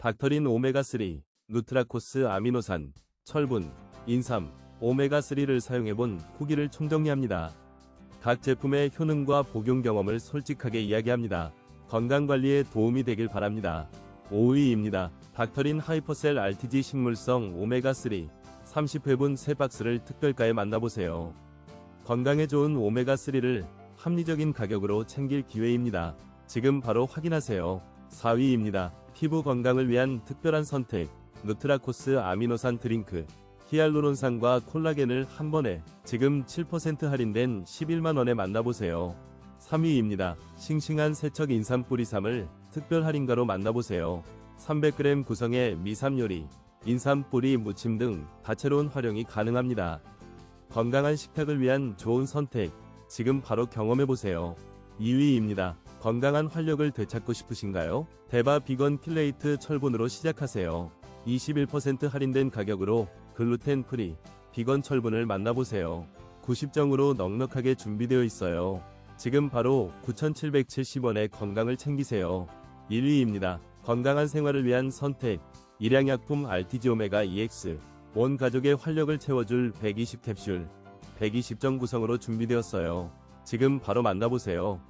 닥터린 오메가3, 누트라코스 아미노산, 철분, 인삼, 오메가3를 사용해본 후기를 총정리합니다. 각 제품의 효능과 복용 경험을 솔직하게 이야기합니다. 건강관리에 도움이 되길 바랍니다. 5위입니다. 닥터린 하이퍼셀 RTG 식물성 오메가3 30회분 3박스를 특별가에 만나보세요. 건강에 좋은 오메가3를 합리적인 가격으로 챙길 기회입니다. 지금 바로 확인하세요. 4위입니다. 피부 건강을 위한 특별한 선택. 누트라코스 아미노산 드링크. 히알루론산과 콜라겐을 한 번에 지금 7% 할인된 11만원에 만나보세요. 3위입니다. 싱싱한 세척 인삼 뿌리삼을 특별 할인가로 만나보세요. 300g 구성의 미삼 요리, 인삼 뿌리 무침 등 다채로운 활용이 가능합니다. 건강한 식탁을 위한 좋은 선택. 지금 바로 경험해보세요. 2위입니다. 건강한 활력을 되찾고 싶으신가요? 대바 비건 킬레이트 철분으로 시작하세요. 21% 할인된 가격으로 글루텐 프리, 비건 철분을 만나보세요. 90정으로 넉넉하게 준비되어 있어요. 지금 바로 9,770원에 건강을 챙기세요. 1위입니다. 건강한 생활을 위한 선택. 일양약품 RTG 오메가 EX. 온 가족의 활력을 채워줄 120 캡슐. 120정 구성으로 준비되었어요. 지금 바로 만나보세요.